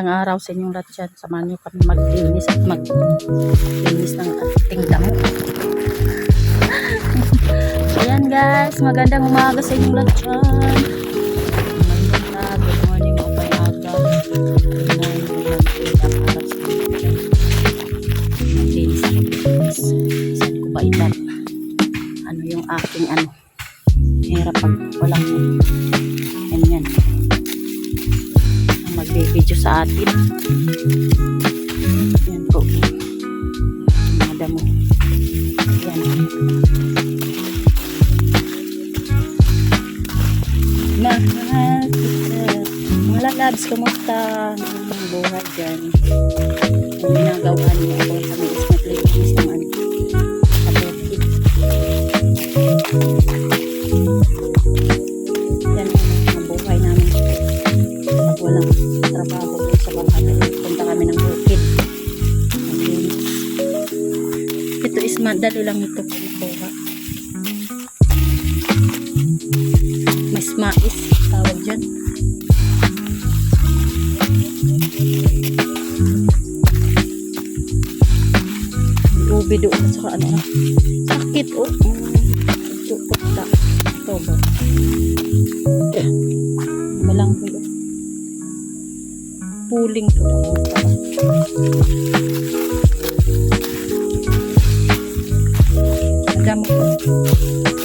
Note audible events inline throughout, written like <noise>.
Magandang araw sa inyong lahat dyan. Samahan niyo kami maglinis at maglinis ng ating damo. <laughs> Ayan guys, magandang umaga sa inyong lahat dyan. Yan po. Mga damo. Yan. Mahal kita. Mga lalabs, kumusta? Ang buhay dyan. Ang ginagawa niyo ako kami Doon at saka ano ah. sakit oh ito punta ito ba malang ko yun puling to Madam ko.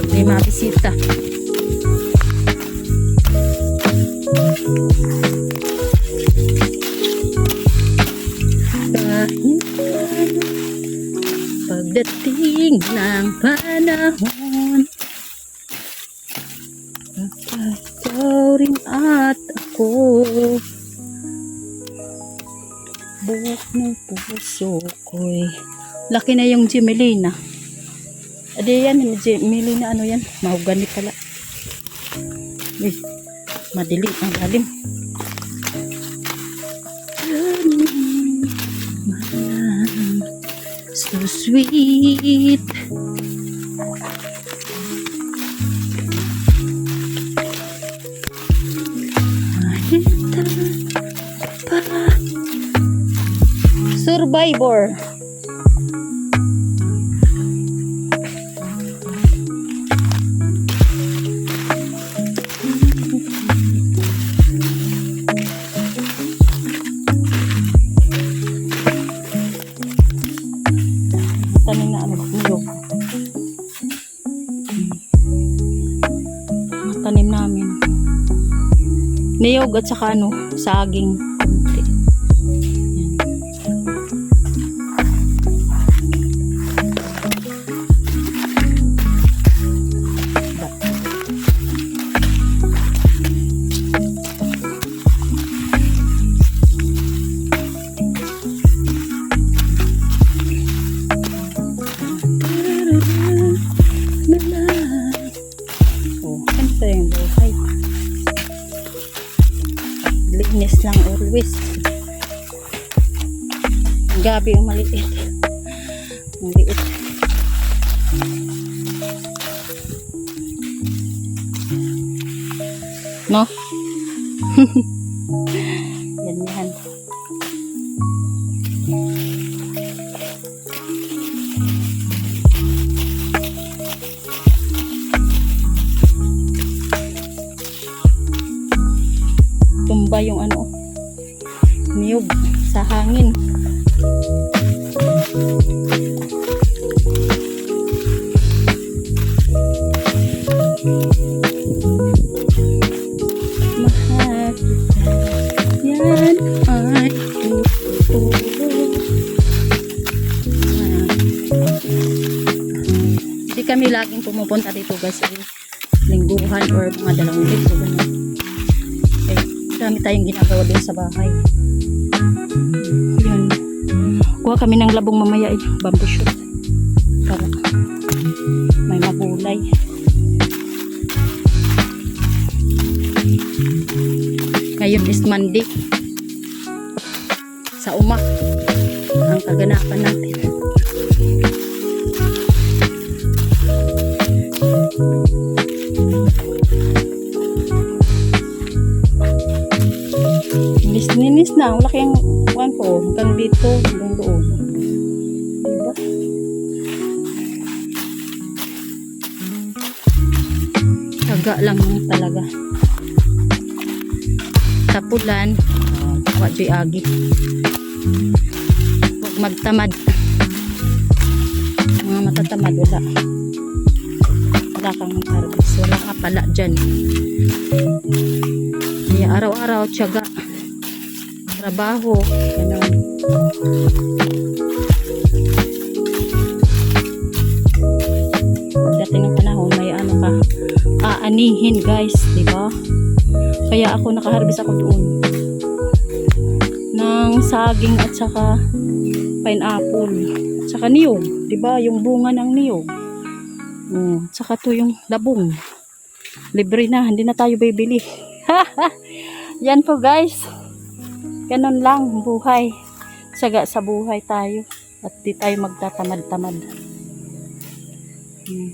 Pag may mabisita. Kahit pagdating ng panahon, ikaw rin at ako, buhok ng puso ko'y laki na yung Gemelina. Adi yan, yung Gemelina ano yan? Mahugani pala. Uy, madili ang lalim. So sweet. Survivor. At saka ano, saging. Lang always. Ang gabi yung maliit. Ang liit. No? <laughs> pumupunta dito guys eh, lingguhan or mga dalawang linggo ganun eh, dami tayong ginagawa din sa bahay. Yun. Kuha kami ng labong mamaya eh, bamboo shoot. Para may mabulay. Ngayon is Monday. Sa umak. Ang kaganapan natin. Ninis-ninis na. Wala kayang hanggang doon. Diba? Taga lang talaga. Sa pulan, oh, wa joy agi. Huwag magtamad. Mga matatamad, wala. Wala kang harvest. Wala ka pala dyan. Kaya araw-araw, tiyaga. Trabaho. Ganun. Pagdating ng panahon, may ano ka, aanihin guys, di ba? Kaya ako nakaharvest ako doon ng saging at saka pineapple at saka niyog, di ba? Yung bunga ng niyog. At saka to yung labong. Libre na, hindi na tayo bibili. <laughs> Yan po guys. Ganun lang buhay. Saga sa buhay tayo at di tayo magtatamad-tamad. Hmm.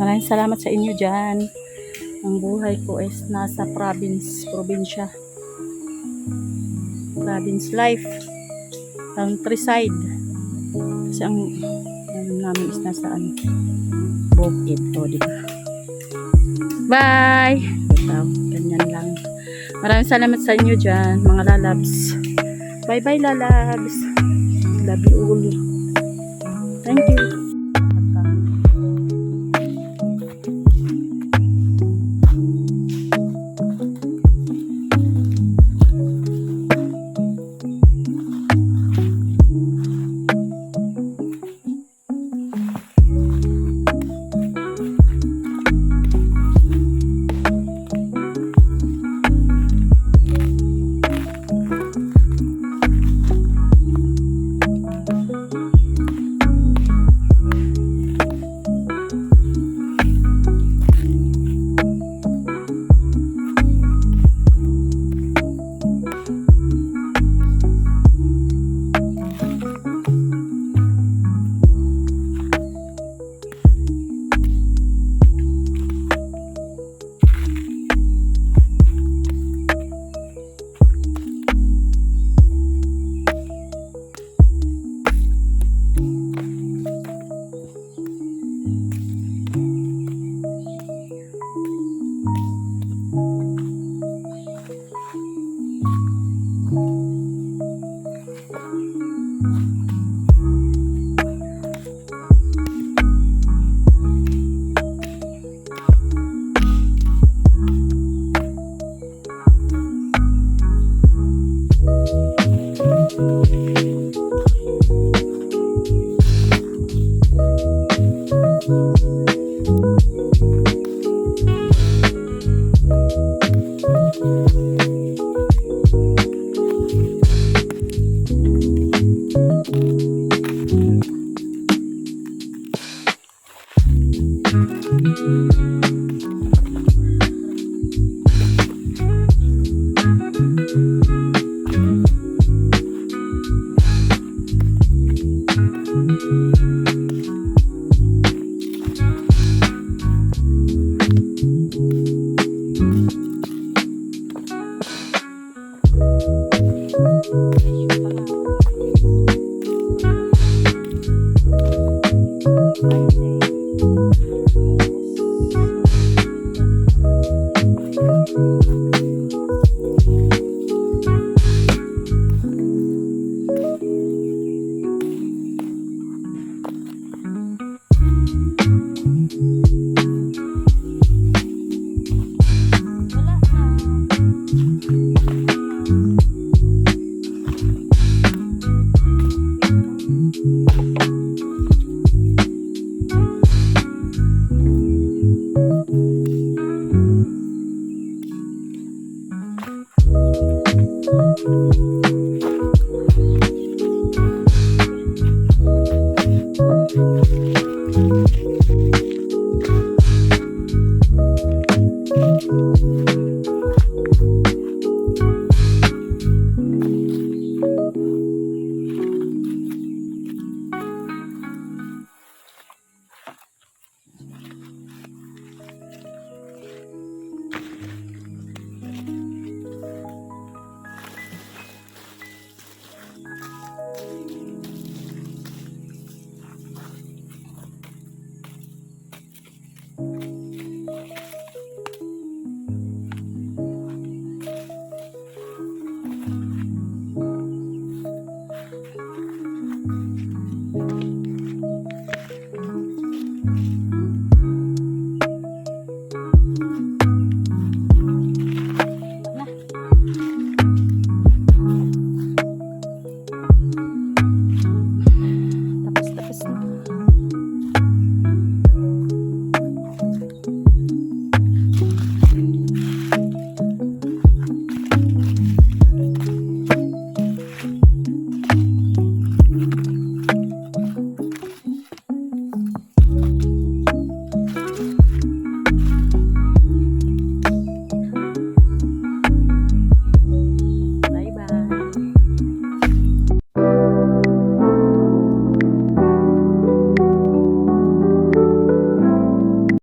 Maraming salamat sa inyo dyan. Ang buhay ko is nasa province, probinsya. Province life. Countryside. Kasi ang ano namin is nasa ano, bukid. O, di ba? Bye! Ito, ganyan lang. Maraming salamat sa inyo dyan, mga lalabs. Bye-bye, lalabs. Love you all. Thank you.